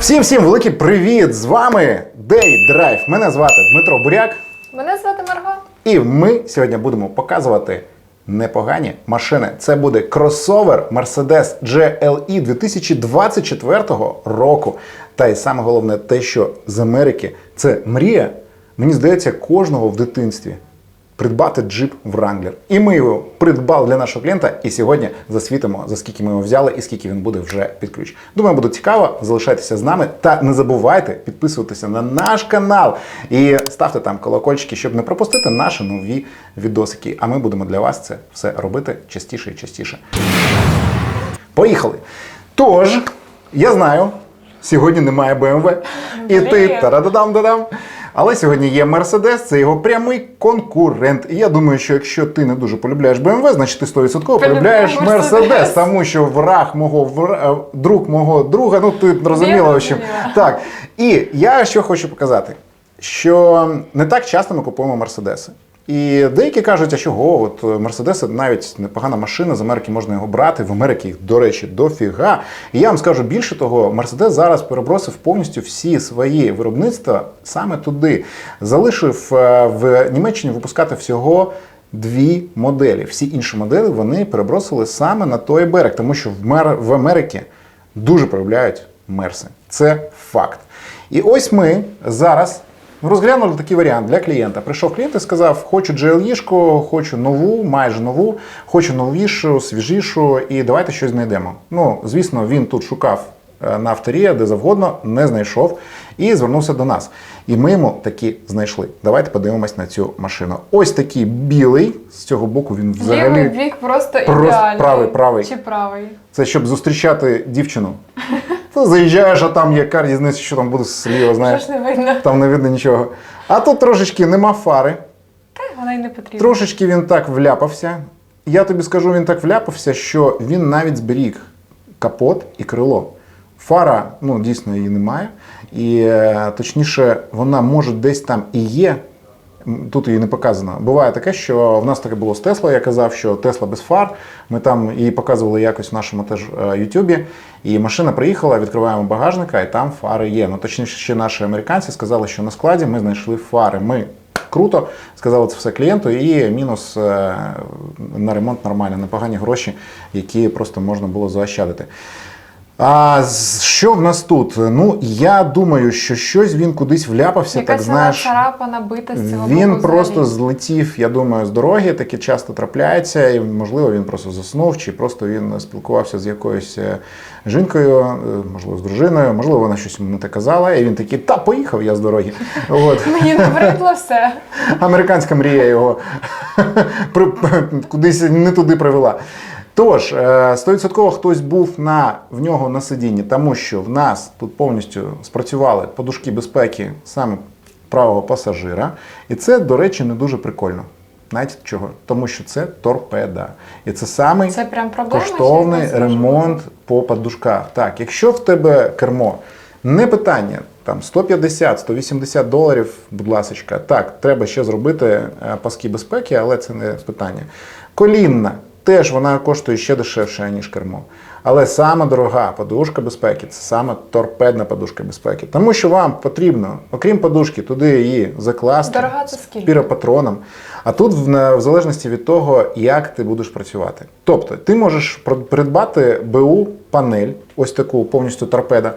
Всім всім великий привіт! З вами Day Drive. Мене звати Дмитро Буряк, Мене звати Марго. і ми сьогодні будемо показувати непогані машини. Це буде кросовер Mercedes GLE 2024 року. Та й саме головне те, що з Америки це мрія, мені здається, кожного в дитинстві. Придбати джип Wrangler. І ми його придбали для нашого клієнта. І сьогодні засвітимо, за скільки ми його взяли і скільки він буде вже під ключ. Думаю, буде цікаво. Залишайтеся з нами та не забувайте підписуватися на наш канал і ставте там колокольчики, щоб не пропустити наші нові відосики. А ми будемо для вас це все робити частіше і частіше. Поїхали. Тож, я знаю, сьогодні немає BMW. І ти тарададам-дадам. Але сьогодні є Mercedes, це його прямий конкурент. І я думаю, що якщо ти не дуже полюбляєш BMW, значить ти 100% полюбляєш Mercedes. Mercedes, тому що враг мого вра- е, друг мого друга, ну ти розуміла, общем. Так. І я що хочу показати, що не так часто ми купуємо Мерседеси. І деякі кажуть, а чого, от Мерседес навіть непогана машина, з Америки можна його брати. В Америці їх, до речі, дофіга. І я вам скажу більше того, Мерседес зараз перебросив повністю всі свої виробництва саме туди. Залишив е, в Німеччині випускати всього. Дві моделі. Всі інші моделі вони перебросили саме на той берег, тому що в, Мер... в Америці дуже полюбляють мерси. Це факт. І ось ми зараз розглянули такий варіант для клієнта. Прийшов клієнт і сказав: хочу GLE-шку, хочу нову, майже нову, хочу новішу, свіжішу, і давайте щось знайдемо. Ну, звісно, він тут шукав е, на авторія, де завгодно, не знайшов і звернувся до нас. І ми йому таки знайшли. Давайте подивимось на цю машину. Ось такий білий. З цього боку він взагалі. Лівий бік просто, Просто ідеальний. правий, правий. Чи правий? Це щоб зустрічати дівчину. Ти заїжджаєш, а там яка різниця, що там буде зліва, Що знаєш. ж не видно? Там не видно нічого. А тут трошечки нема фари. Та вона й не потрібна. Трошечки він так вляпався. Я тобі скажу, він так вляпався, що він навіть зберіг капот і крило. Фара, ну дійсно її немає. І е, точніше, вона може десь там і є. Тут її не показано. Буває таке, що в нас таке було з Тесла. Я казав, що Тесла без фар. Ми там її показували якось в нашому теж е, Ютубі. І машина приїхала, відкриваємо багажника, і там фари є. Ну точніше, ще наші американці сказали, що на складі ми знайшли фари. Ми круто, сказали це все клієнту, і мінус е, на ремонт нормально, непогані гроші, які просто можна було заощадити. А що в нас тут? Ну, я думаю, що щось він кудись вляпався, Якась так знаєш. вона царапа набита з цього Він боку просто злетів, я думаю, з дороги, таке часто трапляється, і можливо він просто заснув, чи просто він спілкувався з якоюсь е, жінкою, е, можливо, з дружиною, можливо, вона щось йому не те казала, і він такий, та поїхав я з дороги. От. Мені набридло все. Американська мрія його кудись не туди привела. Тож, е, 100% хтось був на, в нього на сидінні, тому що в нас тут повністю спрацювали подушки безпеки саме правого пасажира. І це, до речі, не дуже прикольно. Знаєте чого? Тому що це торпеда. І це самий Це прям проблема. коштовний ремонт по подушках. Так, якщо в тебе кермо не питання, там 150-180 доларів, будь ласочка, так, треба ще зробити е, паски безпеки, але це не питання. Колінна теж вона коштує ще дешевше, ніж кермо. Але саме дорога подушка безпеки це саме торпедна подушка безпеки. Тому що вам потрібно, окрім подушки, туди її закласти Дорога це скільки? піропатроном. А тут в, залежності від того, як ти будеш працювати. Тобто, ти можеш придбати БУ панель, ось таку повністю торпеда,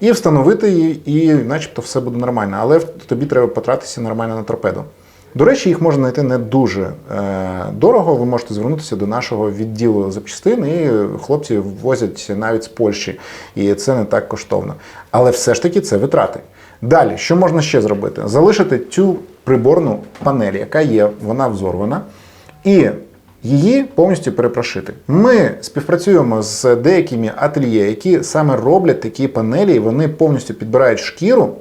і встановити її, і начебто все буде нормально. Але тобі треба потратитися нормально на торпеду. До речі, їх можна знайти не дуже е, дорого. Ви можете звернутися до нашого відділу запчастин, і хлопці возять навіть з Польщі, і це не так коштовно. Але все ж таки це витрати. Далі, що можна ще зробити? Залишити цю приборну панель, яка є, вона взорвана, і її повністю перепрошити. Ми співпрацюємо з деякими ательє, які саме роблять такі панелі, і вони повністю підбирають шкіру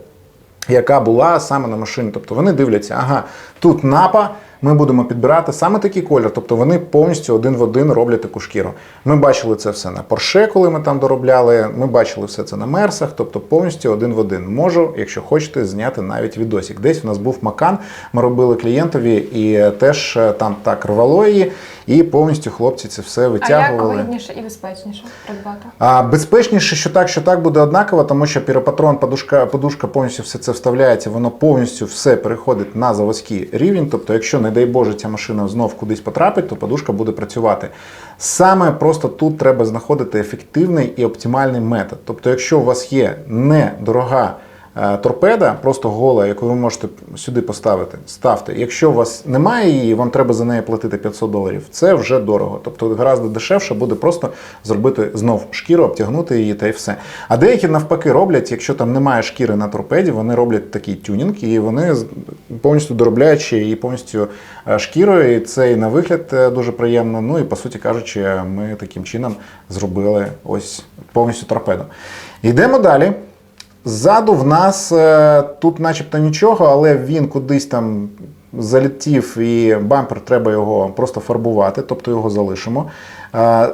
яка була саме на машині. Тобто вони дивляться, ага, тут напа, ми будемо підбирати саме такий колір. Тобто вони повністю один в один роблять таку шкіру. Ми бачили це все на Porsche, коли ми там доробляли. Ми бачили все це на Мерсах, тобто повністю один в один. Можу, якщо хочете, зняти навіть відосик. Десь у нас був Макан, ми робили клієнтові, і теж е, там так рвало її. І повністю хлопці це все А як витягували. вигідніше і безпечніше придбати? А безпечніше, що так, що так буде однаково, тому що піропатрон, подушка, подушка повністю все це вставляється, воно повністю все переходить на заводський рівень. Тобто, якщо, не дай Боже, ця машина знов кудись потрапить, то подушка буде працювати. Саме просто тут треба знаходити ефективний і оптимальний метод. Тобто, якщо у вас є недорога торпеда, просто гола, яку ви можете сюди поставити, ставте. Якщо у вас немає її, вам треба за неї платити 500 доларів. Це вже дорого. Тобто гораздо дешевше буде просто зробити знов шкіру, обтягнути її та й все. А деякі навпаки роблять, якщо там немає шкіри на торпеді, вони роблять такий тюнінг, і вони повністю доробляючи її повністю е, шкірою. І це і на вигляд е, дуже приємно. Ну і по суті кажучи, ми таким чином зробили ось повністю торпеду. Йдемо далі. Ззаду в нас е, тут начебто нічого, але він кудись там залетів і бампер треба його просто фарбувати, тобто його залишимо. Е,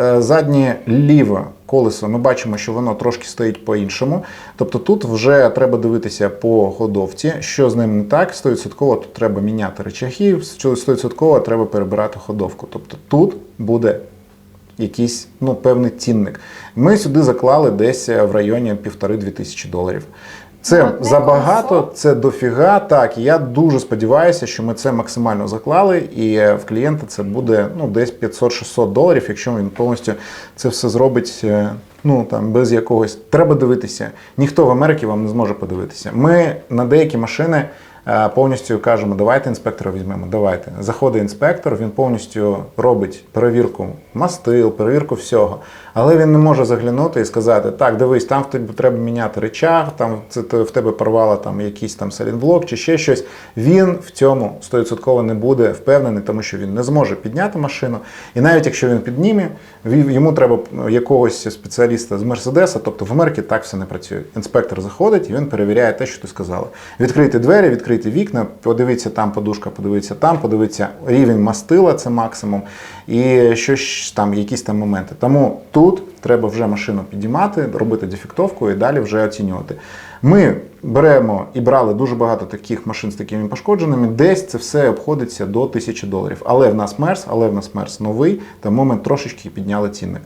е, заднє ліве колесо ми бачимо, що воно трошки стоїть по-іншому. Тобто тут вже треба дивитися по ходовці, що з ним не так. 100% тут треба міняти речаги, 100% треба перебирати ходовку. Тобто тут буде якийсь ну, певний цінник. Ми сюди заклали десь в районі півтори-дві тисячі доларів. Це Одне забагато, це дофіга. Так, я дуже сподіваюся, що ми це максимально заклали, і е, в клієнта це буде ну, десь 500-600 доларів, якщо він повністю це все зробить. е, Ну там без якогось треба дивитися. Ніхто в Америці вам не зможе подивитися. Ми на деякі машини е, повністю кажемо, давайте інспектора візьмемо. Давайте. Заходить інспектор, він повністю робить перевірку мастил, перевірку всього. Але він не може заглянути і сказати: так, дивись, там в треба міняти речах, там це в тебе порвало там якийсь там салінблок чи ще щось. Він в цьому 100% не буде впевнений, тому що він не зможе підняти машину. І навіть якщо він підніме, йому треба якогось спеціаліста з Мерседеса. Тобто в Америці так все не працює. Інспектор заходить і він перевіряє те, що ти сказала. Відкрити двері, відкрити вікна, подивитися там подушка, подивитися там, подивитися рівень мастила, це максимум, і щось там, якісь там моменти. Тому тут треба вже машину підіймати, робити дефектовку і далі вже оцінювати. Ми беремо і брали дуже багато таких машин з такими пошкодженими. Десь це все обходиться до 1000 доларів. Але в нас мерс, але в нас мерс новий, тому ми трошечки підняли цінник.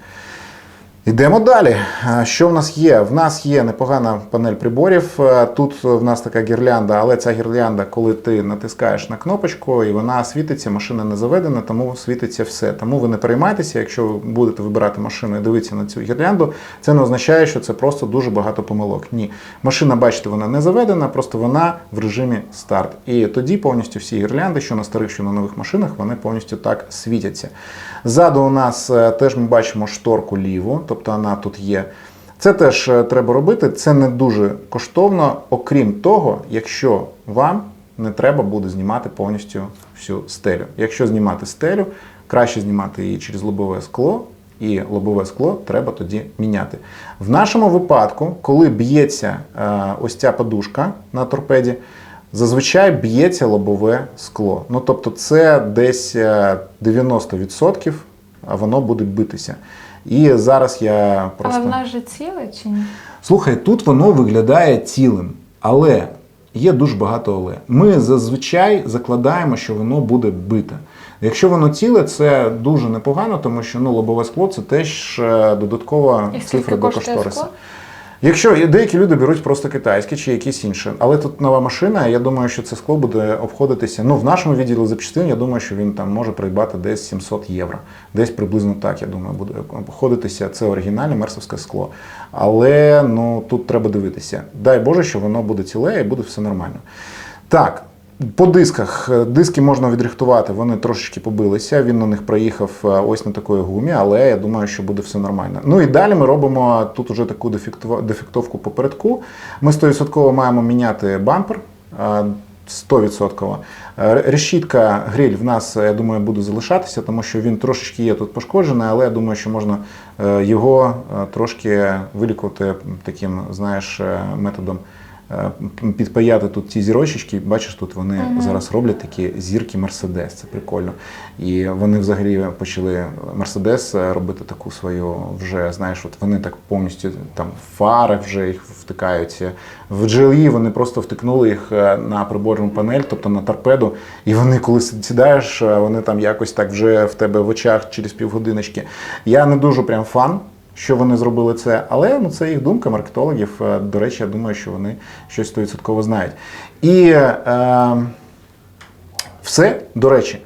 Йдемо далі. Що в нас є? В нас є непогана панель приборів. Тут в нас така гірлянда, але ця гірлянда, коли ти натискаєш на кнопочку і вона світиться, машина не заведена, тому світиться все. Тому ви не переймайтеся, якщо ви будете вибирати машину і дивитися на цю гірлянду, це не означає, що це просто дуже багато помилок. Ні. Машина, бачите, вона не заведена, просто вона в режимі старт. І тоді повністю всі гірлянди, що на старих, що на нових машинах, вони повністю так світяться. Ззаду у нас е, теж ми бачимо шторку ліву, тобто вона тут є. Це теж е, треба робити. Це не дуже коштовно, окрім того, якщо вам не треба буде знімати повністю всю стелю. Якщо знімати стелю, краще знімати її через лобове скло, і лобове скло треба тоді міняти. В нашому випадку, коли б'ється е, ось ця подушка на торпеді, зазвичай б'ється лобове скло. Ну тобто, це десь е, 90% а воно буде битися. І зараз я просто. Але в нас же ціле чи ні? Слухай, тут воно виглядає цілим, але є дуже багато але. Ми зазвичай закладаємо, що воно буде бите. Якщо воно ціле, це дуже непогано, тому що ну, лобове скло це теж е, додаткова І скільки цифра до коштує кошториса. скло? Якщо деякі люди беруть просто китайське чи якісь інше, але тут нова машина, я думаю, що це скло буде обходитися. Ну, в нашому відділі запчастин, я думаю, що він там може придбати десь 700 євро. Десь приблизно так, я думаю, буде обходитися. Це оригінальне мерсовське скло. Але ну тут треба дивитися. Дай Боже, що воно буде ціле і буде все нормально. Так. По дисках Е, диски можна відрихтувати, вони трошечки побилися. Він на них проїхав е, ось на такої гумі, але я думаю, що буде все нормально. Ну і далі ми робимо тут уже таку дефектовку попередку. Ми 100% маємо міняти бампер. е, 100%. Е, Решітка гриль в нас, я думаю, буде залишатися, тому що він трошечки є тут пошкоджений, але я думаю, що можна його трошки вилікувати таким, знаєш, методом підпаяти тут ці зірочечки. Бачиш, тут вони зараз роблять такі зірки Мерседес. Це прикольно. І вони взагалі почали Мерседес робити таку свою вже, знаєш, от вони так повністю там фари вже їх втикають. В GLE вони просто втикнули їх е, на приборну панель, тобто на торпеду. І вони, коли сідаєш, е, вони там якось так вже в тебе в очах через півгодиночки. Я не дуже прям фан. Що вони зробили це, але ну це їх думка маркетологів. Е, До речі, я думаю, що вони щось 100% знають. І е, все, до речі,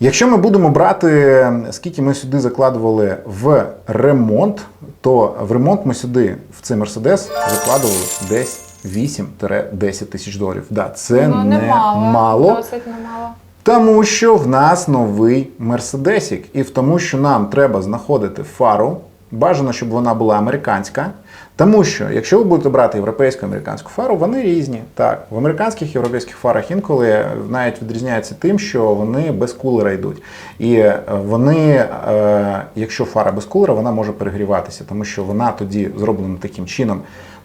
якщо ми будемо брати, скільки ми сюди закладували в ремонт, то в ремонт ми сюди, в цей Мерседес, закладували десь 8-10 тисяч доларів. Да, це ну, не немало. мало. Досить немало. Тому що в нас новий мерседесік, і в тому, що нам треба знаходити фару. Бажано, щоб вона була американська. Тому що, якщо ви будете брати європейську американську фару, вони різні. Так, в американських європейських фарах інколи навіть відрізняється тим, що вони без кулера йдуть. І е, вони, е, якщо фара без кулера, вона може перегріватися, тому що вона тоді зроблена таким чином.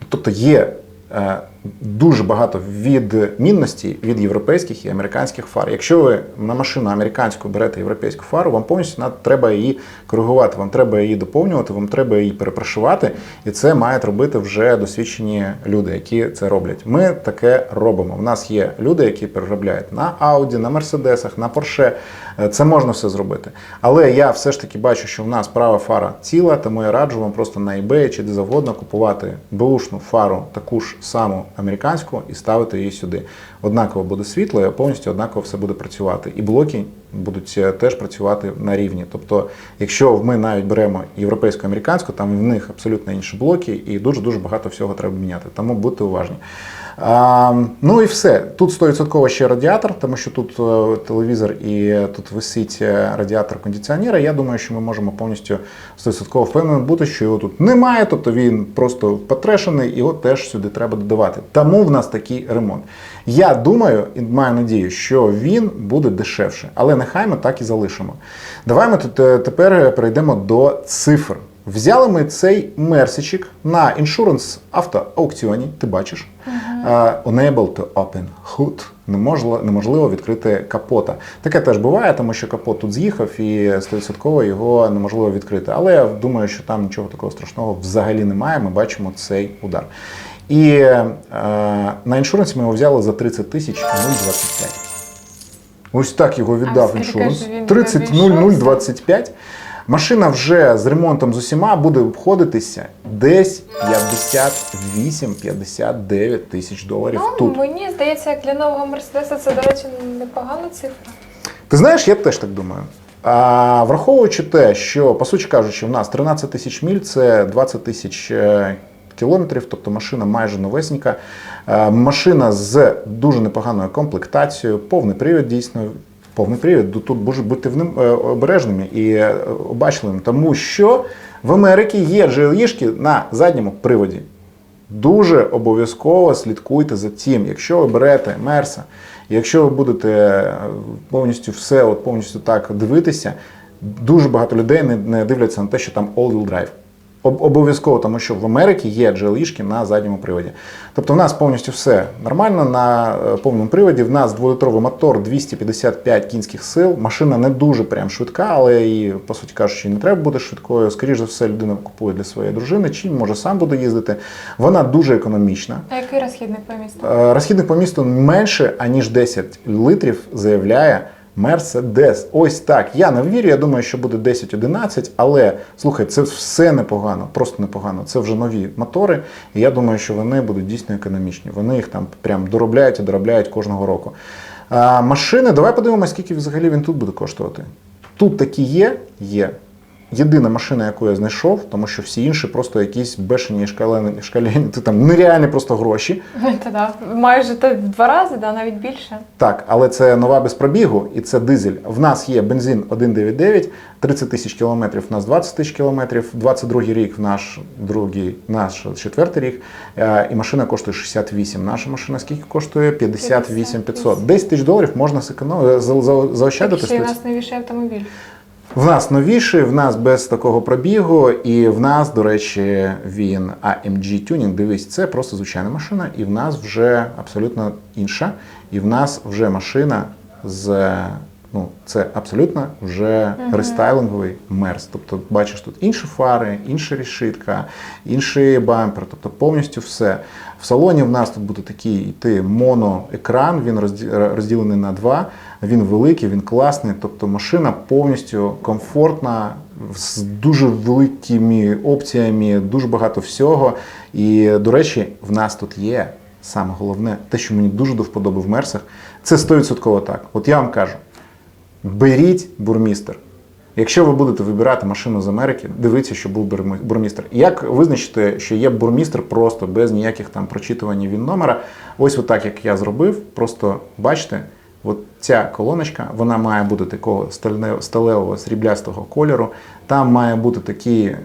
Тобто є е, дуже багато відмінностей від європейських і американських фар. Якщо ви на машину американську берете європейську фару, вам повністю треба її коригувати, вам треба її доповнювати, вам треба її перепрошивати, і це мають робити вже досвідчені люди, які це роблять. Ми таке робимо. У нас є люди, які переробляють на Audi, на Мерседесах, на Porsche. Е, Це можна все зробити. Але я все ж таки бачу, що в нас права фара ціла, тому я раджу вам просто на eBay чи де завгодно купувати беушну фару, таку ж саму американську, і ставити її сюди. Однаково буде світло, і повністю однаково все буде працювати. І блоки будуть е, теж працювати на рівні. Тобто, якщо ми навіть беремо європейську американську, там в них абсолютно інші блоки, і дуже дуже багато всього треба міняти. Тому будьте уважні. А, ну і все. Тут 100% ще радіатор, тому що тут е, телевізор і тут висить е, радіатор кондиціонера. Я думаю, що ми можемо повністю 100% впевнені бути, що його тут немає, тобто він просто потрешений, його теж сюди треба додавати. Тому в нас такий ремонт. Я думаю і маю надію, що він буде дешевше, але нехай ми так і залишимо. Давай ми тут е, тепер перейдемо до цифр. Взяли ми цей мерсичик на іншуренс автоаукціоні, ти бачиш. Uh, unable to open hood. Неможливо, неможливо відкрити капота. Таке теж буває, тому що капот тут з'їхав і 100% його неможливо відкрити. Але я думаю, що там нічого такого страшного взагалі немає. Ми бачимо цей удар. І е, на іншуренсі ми його взяли за 30 тисяч 025. Ось так його віддав скільки іншуренс. 30 обійшовся? 025. Машина вже з ремонтом з усіма буде обходитися десь 58-59 тисяч доларів Ну, тут. мені здається, як для нового Мерседеса це, до речі, непогана цифра. Ти знаєш, я теж так думаю. А враховуючи те, що, по суті кажучи, в нас 13 тисяч міль це 20 тисяч е, кілометрів, тобто машина майже новесенька. Е, Машина з дуже непоганою комплектацією, повний привід дійсно. Повний привід, тут дуже бути в ним е, обережними і е, обачливими, тому що в Америці є GLE-шки на задньому приводі. Дуже обов'язково слідкуйте за тим. Якщо ви берете Мерса, якщо ви будете повністю все, от повністю так дивитися, дуже багато людей не дивляться на те, що там all-wheel drive. Об- Обов'язково, тому що в Америці є GLE-шки на задньому приводі. Тобто в нас повністю все нормально на е, повному приводі. В нас дволітровий мотор 255 кінських сил. Машина не дуже прям швидка, але і, по суті кажучи, не треба бути швидкою. Скоріше за все, людина купує для своєї дружини, чи може сам буде їздити. Вона дуже економічна. А який розхідник по місту? Е, Розхідник по місту менше, аніж 10 литрів, заявляє Мерседес. Ось так. Я не вірю, я думаю, що буде 10-11, але слухай, це все непогано, просто непогано. Це вже нові мотори, і я думаю, що вони будуть дійсно економічні. Вони їх там прям доробляють і доробляють кожного року. А, машини, давай подивимося, скільки взагалі він тут буде коштувати. Тут такі є, є. Єдина машина, яку я знайшов, тому що всі інші просто якісь бешені шкалені, шкалені, ти там нереальні просто гроші. Та да, майже та в два рази, да, навіть більше. Так, але це нова без пробігу і це дизель. В нас є бензин 1,99, 30 тисяч кілометрів, в нас 20 тисяч кілометрів, 22 рік в наш другий, наш четвертий рік, е, і машина коштує 68. Наша машина скільки коштує? 58 500. 10 тисяч доларів можна зеконом- за- за- Так заощадити. й у нас новіший автомобіль. В нас новіший, в нас без такого пробігу, і в нас, до речі, він AMG Tuning. Дивись, це просто звичайна машина, і в нас вже абсолютно інша. І в нас вже машина з. Ну, це абсолютно вже рестайлинговий мерс. Тобто, бачиш тут інші фари, інша рішитка, інший бампер, тобто повністю все. В салоні в нас тут буде такий йти моноекран, він розділений на два. Він великий, він класний. Тобто машина повністю комфортна, з дуже великими опціями, дуже багато всього. І, до речі, в нас тут є саме головне, те, що мені дуже до вподоби в мерсах, це 100% так. От я вам кажу: беріть бурмістер. Якщо ви будете вибирати машину з Америки, дивіться, що був бурмістр. Як визначити, що є бурмістр просто без ніяких там прочитувань він номера? Ось отак, як я зробив. Просто бачите, от ця колоночка, вона має бути такого сталевого сріблястого кольору. Там має бути такий е,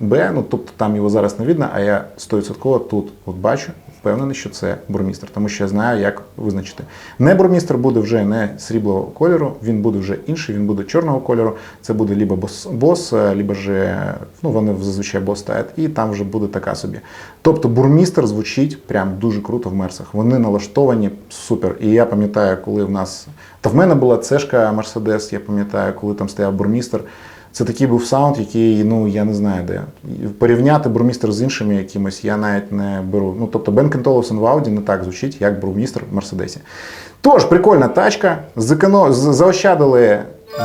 Б, ну тобто там його зараз не видно, а я 100% тут от бачу, впевнений, що це бурмістр, тому що я знаю, як визначити. Не бурмістр буде вже не сріблого кольору, він буде вже інший, він буде чорного кольору. Це буде либо бос, бос либо ж, ну вони зазвичай бос ставлять, і там вже буде така собі. Тобто бурмістр звучить прям дуже круто в мерсах. Вони налаштовані супер. І я пам'ятаю, коли в нас. Та в мене була цешка Мерседес, я пам'ятаю, коли там стояв бурмістр. Це такий був саунд, який, ну я не знаю де. Порівняти бурмістер з іншими якимось я навіть не беру. Ну тобто Бен Олufsen в Ауді не так звучить, як бурмістр в Мерседесі. Тож, прикольна тачка. Зеконо... Заощадили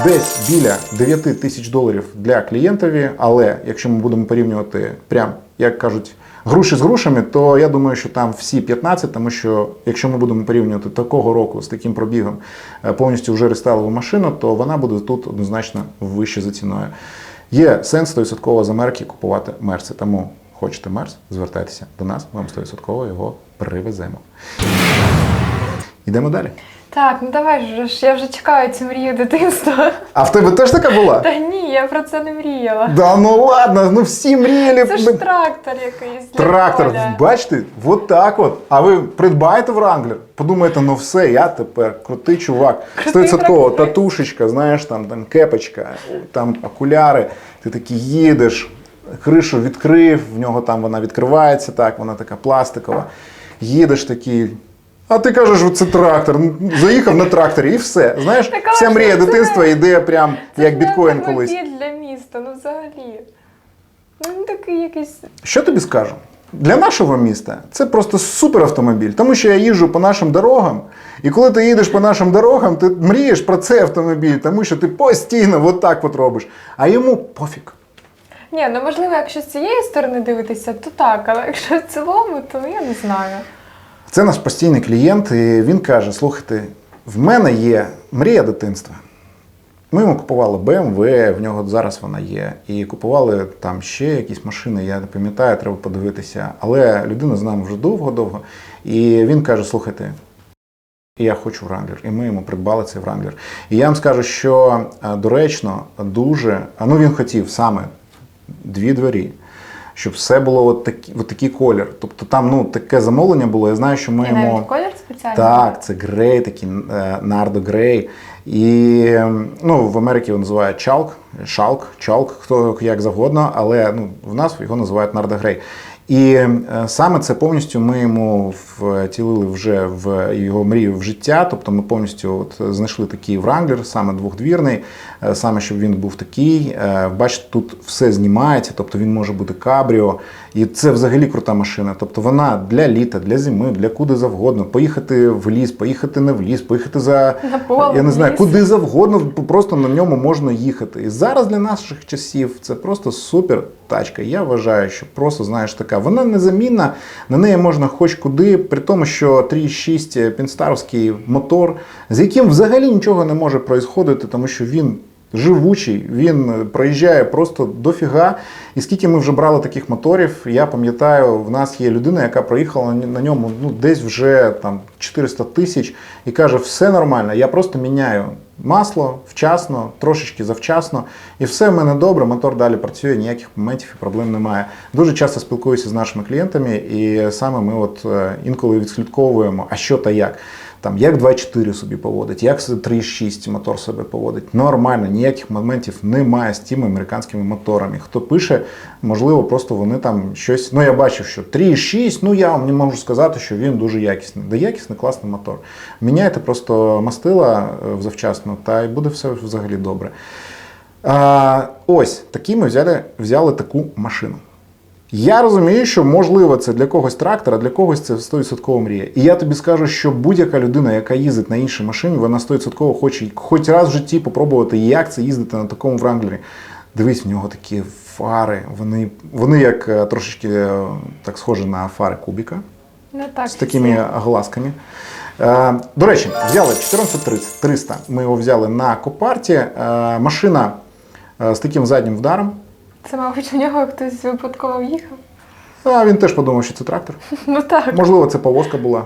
десь біля 9 тисяч доларів для клієнтові, але якщо ми будемо порівнювати прям, як кажуть, груші з грушами, то я думаю, що там всі 15, тому що якщо ми будемо порівнювати такого року з таким пробігом е, повністю вже рестайлову машину, то вона буде тут однозначно вище за ціною. Є сенс 100% з Америки купувати мерси. Тому хочете мерс, звертайтеся до нас, ми вам 100% його привеземо. Йдемо далі. Так, ну давай же ж, я вже чекаю цю мрію дитинства. А в тебе теж така була? Та ні, я про це не мріяла. Да ну ладно, ну всі мріяли. Це ж трактор якийсь. для Трактор, поля. бачите, от так от. А ви придбаєте Вранглер, подумаєте, ну все, я тепер крутий чувак. Крутий 100% тракторець. татушечка, знаєш, там, там кепочка, там окуляри, ти такий їдеш, кришу відкрив, в нього там вона відкривається, так, вона така пластикова. Їдеш такий. А ти кажеш, що це трактор. Ну, Заїхав на тракторі і все. Знаєш, Так, але вся мрія це дитинства йде прям Це як ж біткоін не колись. автомобіль для міста, ну взагалі. Ну він такий якийсь. Що тобі скажу? Для нашого міста це просто суперавтомобіль, тому що я їжджу по нашим дорогам, і коли ти їдеш по нашим дорогам, ти мрієш про цей автомобіль, тому що ти постійно от так от робиш. А йому пофіг. Ні, ну можливо, якщо з цієї сторони дивитися, то так, але якщо в цілому, то я не знаю. Це наш постійний клієнт, і він каже: слухайте, в мене є мрія дитинства. Ми йому купували BMW, в нього зараз вона є. І купували там ще якісь машини, я не пам'ятаю, треба подивитися. Але людина з нами вже довго-довго. І він каже: слухайте, я хочу Wrangler. І ми йому придбали цей Wrangler. І я вам скажу, що е, доречно, дуже, ну він хотів саме дві двері. Щоб все було от, такі, от такий колір. Тобто там ну, таке замовлення було. Я знаю, що ми І йому. навіть колір спеціальний. Так, це грей, такий е, нардо грей. І ну, в Америці його називають чалк, шалк, чалк, хто як завгодно, але ну, в нас його називають нардо грей. І е, саме це повністю ми йому втілили вже в його мрію в життя. Тобто ми повністю от знайшли такий вранглер, саме двохдвірний, е, саме щоб він був такий. Е, Бачите, тут все знімається, тобто він може бути кабріо. І це взагалі крута машина. Тобто вона для літа, для зими, для куди завгодно. Поїхати в ліс, поїхати не в ліс, поїхати за На поле, я не знаю, ліс. куди завгодно, просто на ньому можна їхати. І зараз для наших часів це просто супер тачка. Я вважаю, що просто знаєш така. Вона незамінна, на неї можна хоч куди, при тому, що 3.6 пінстаровський мотор, з яким взагалі нічого не може происходити, тому що він. Живучий, він проїжджає просто дофіга. І скільки ми вже брали таких моторів, я пам'ятаю, в нас є людина, яка проїхала на ньому ну, десь вже там 400 тисяч і каже, все нормально, я просто міняю масло вчасно, трошечки завчасно, і все в мене добре, мотор далі працює, ніяких моментів і проблем немає. Дуже часто спілкуюся з нашими клієнтами, і саме ми от е, інколи відслідковуємо, а що та як. Там, як 2.4 собі поводить, як 3.6 мотор себе поводить. Нормально, ніяких моментів немає з тими американськими моторами. Хто пише, можливо, просто вони там щось. Ну, я бачив, що 3.6, ну я вам не можу сказати, що він дуже якісний. Да якісний, класний мотор. Міняйте просто мастила е, завчасно, та й буде все взагалі добре. А, ось такі ми взяли, взяли таку машину. Я розумію, що можливо це для когось трактор, а для когось це 100% мрія. І я тобі скажу, що будь-яка людина, яка їздить на іншій машині, вона 100% хоче хоч раз в житті попробувати, як це їздити на такому вранглері. Дивись, в нього такі фари, вони, вони як е, трошечки е, так схожі на фари Кубіка Ну так. з такими глазками. Е, До речі, взяли 1430 300. Ми його взяли на Копарті. Е, Машина е, з таким заднім вдаром. Це, мабуть, в нього хтось випадково в'їхав. А він теж подумав, що це трактор. Ну так. Можливо, це повозка була.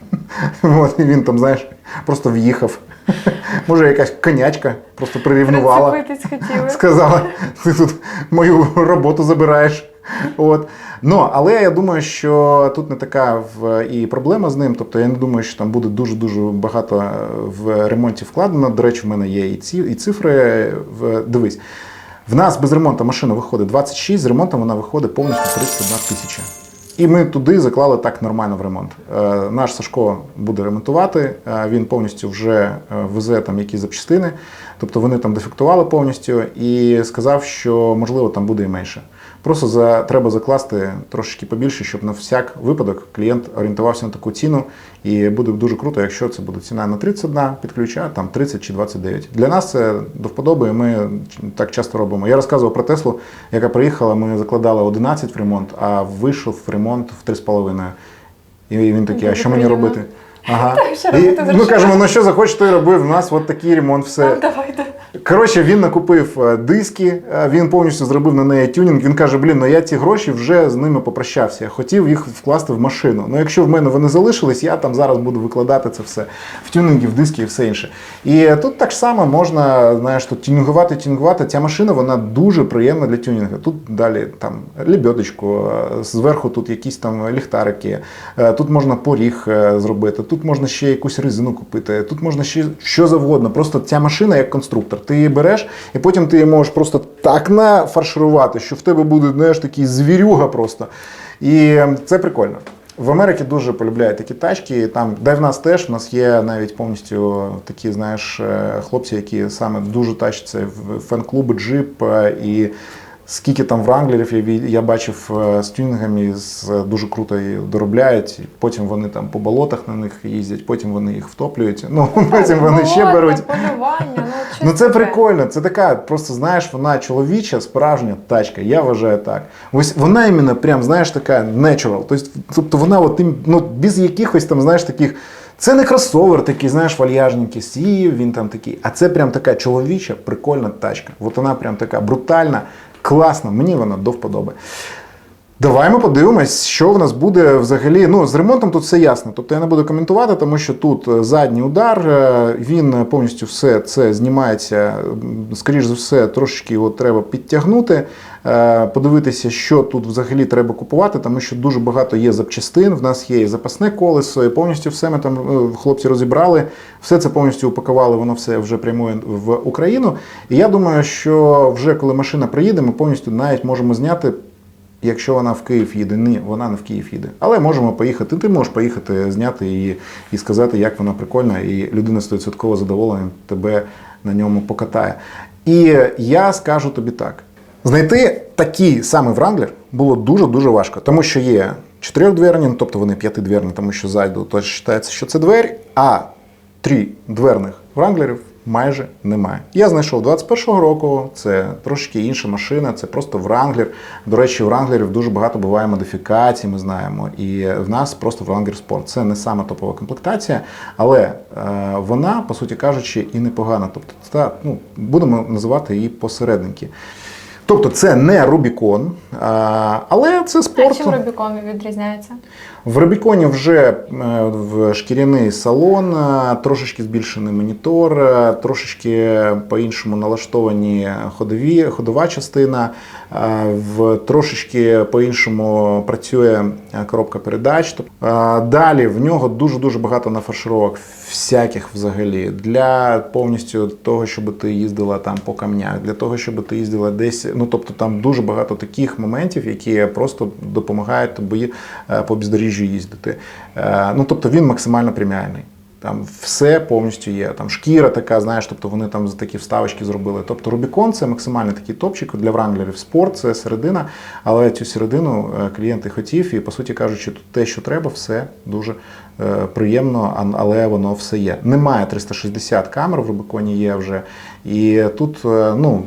От, і він там, знаєш, просто в'їхав. Може, якась конячка просто прирівнувала. Хотіли. Сказала, ти тут мою роботу забираєш. От. Ну, але я думаю, що тут не така в, і проблема з ним. Тобто я не думаю, що там буде дуже-дуже багато е, в ремонті вкладено. До речі, в мене є і ці і цифри. В, дивись, в нас без ремонту машина виходить 26, з ремонтом вона виходить повністю 31 тисяча. І ми туди заклали так нормально в ремонт. Е, наш Сашко буде ремонтувати, е, він повністю вже е, везе там якісь запчастини, тобто вони там дефектували повністю і сказав, що можливо там буде і менше. Просто за, треба закласти трошечки побільше, щоб на всяк випадок клієнт орієнтувався на таку ціну. І буде дуже круто, якщо це буде ціна на 31 під ключа, там 30 чи 29. Для нас це до вподоби, ми так часто робимо. Я розказував про Теслу, яка приїхала, ми закладали 11 в ремонт, а вийшов в ремонт в 3,5. І він такий, а що мені робити? Ага. Так, І ми кажемо, ну що захочеш, то й роби. В нас от такий ремонт, все. Давайте. Коротше, він накупив е, диски, е, він повністю зробив на неї тюнінг. Він каже: блін, ну я ті гроші вже з ними попрощався. Я хотів їх вкласти в машину. Ну якщо в мене вони залишились, я там зараз буду викладати це все в тюнінги, в диски і все інше. І тут так само можна, знаєш, тут тюнінгувати, тюнінгувати. Ця машина вона дуже приємна для тюнінгу. Тут далі там лебедочку, е, зверху тут якісь там ліхтарики, тут можна поріг зробити, тут можна ще якусь резину купити, тут можна ще що завгодно. Просто ця машина як конструктор. Ти її береш, і потім ти її можеш просто так нафарширувати, що в тебе буде знаєш, такий звірюга просто. І це прикольно. В Америці дуже полюбляють такі тачки. Там, де в нас теж, в нас є навіть повністю такі, знаєш, е, хлопці, які саме дуже тащаться в фен-клуби, джип е, і. Скільки там вранглерів я, я бачив е, з тюнінгами, з, дуже круто і доробляють. Потім вони там по болотах на них їздять, потім вони їх втоплюють. Ну, потім вони ще беруть. полювання, ну, Ну це прикольно. Це така, просто знаєш, вона чоловіча, справжня тачка. Я вважаю так. Ось вона іменно прям, знаєш, така natural. Тобто вона от, ну, без якихось там, знаєш, таких. Це не кросовер такий, знаєш, вальяжненький, сів, він там такий. А це прям така чоловіча, прикольна тачка. От вона прям така брутальна, класна. Мені вона до вподоби. Давай ми подивимось, що в нас буде взагалі. Ну, з ремонтом тут все ясно. Тобто я не буду коментувати, тому що тут е, задній удар, е, він повністю все це знімається. Скоріш за все, трошечки його треба підтягнути, е, подивитися, що тут взагалі треба купувати, тому що дуже багато є запчастин. В нас є і запасне колесо, і повністю все ми там хлопці розібрали. Все це повністю упакували, воно все вже прямує в Україну. І я думаю, що вже коли машина приїде, ми повністю навіть можемо зняти Якщо вона в Київ їде, ні, вона не в Київ їде. Але можемо поїхати. Ти можеш поїхати, зняти її і сказати, як вона прикольна, і людина 100% задоволена тебе на ньому покатає. І я скажу тобі так: знайти такий самий Wrangler було дуже-дуже важко, тому що є чотирьохдверні, ну, тобто вони п'ятидверні, тому що зайду, то вважається, що це двері, а три дверних Wranglerів майже немає. Я знайшов 21-го року, це трошки інша машина, це просто Wrangler. До речі, у Wranglerів дуже багато буває модифікацій, ми знаємо. І в нас просто Wrangler Sport. Це не саме топова комплектація, але е, вона, по суті кажучи, і непогана. Тобто, та, ну, будемо називати її посередники. Тобто це не Рубікон, але це А спорт. чим Рубікон відрізняється? В Рубіконі вже е, в шкіряний салон, е, трошечки збільшений монітор, е, трошечки по-іншому налаштовані ходові, ходова частина, в трошечки по-іншому працює коробка передач. Далі в нього дуже-дуже багато нафаршировок, всяких взагалі, для повністю того, щоб ти їздила там по камнях, для того, щоб ти їздила десь. Ну тобто там дуже багато таких моментів, які просто допомагають тобі е, по бездоріжжю їздити. Е, Ну тобто він максимально преміальний. Там все повністю є. Там шкіра така, знаєш, тобто вони там такі вставочки зробили. Тобто Рубікон це максимально такий топчик для вранглерів. Спорт це середина, але цю середину е, клієнт і хотів, і по суті кажучи, тут те, що треба, все дуже приємно, але воно все є. Немає 360 камер в Рубіконі є вже. І тут ну,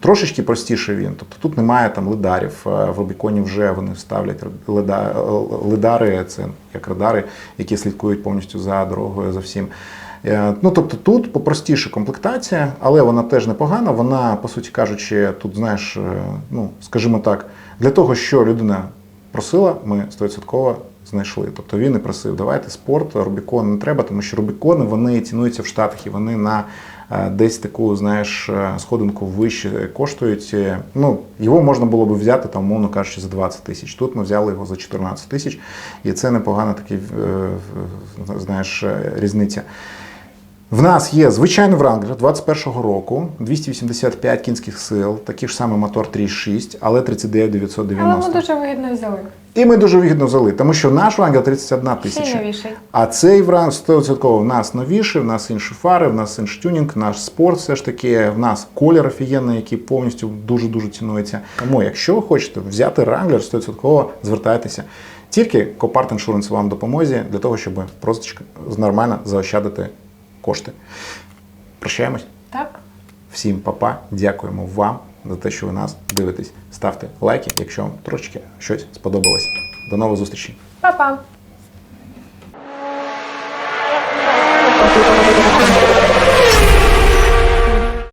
трошечки простіше він. Тобто тут немає там лидарів. Е, В Рубіконі вже вони ставлять лида- е, лидари, це як радари, які слідкують повністю за дорогою, за всім. Е, Ну, тобто тут попростіше комплектація, але вона теж непогана. Вона, по суті кажучи, тут, знаєш, ну, скажімо так, для того, що людина просила, ми 100% знайшли. Тобто він і просив, давайте спорт, Рубікон не треба, тому що Рубікони вони цінуються в Штатах і вони на десь таку, знаєш, е, сходинку вище коштують. Е, Ну, його можна було б взяти, там, умовно кажучи, за 20 тисяч. Тут ми взяли його за 14 тисяч, і це непогана така, е, знаєш, е, різниця. В нас є звичайний Wrangler 21-го року, 285 кінських сил, такий ж самий мотор 3.6, але 39 Але 990. ми дуже вигідно взяли. І ми дуже вигідно взяли, тому що наш Wrangler 31 Ще тисяча. А цей Wrangler 100% в нас новіший, в нас інші фари, в нас інший тюнінг, наш спорт все ж таки, в нас колір офігенний, який повністю дуже-дуже цінується. Тому, якщо ви хочете взяти Wrangler 100%, звертайтеся. Тільки Copart Insurance вам в допомозі для того, щоб просто нормально заощадити кошти. Прощаємось. Так? Всім папа, дякуємо вам за те, що ви нас дивитесь. Ставте лайки, якщо вам трошечки щось сподобалось. До нових зустрічей! Па-па!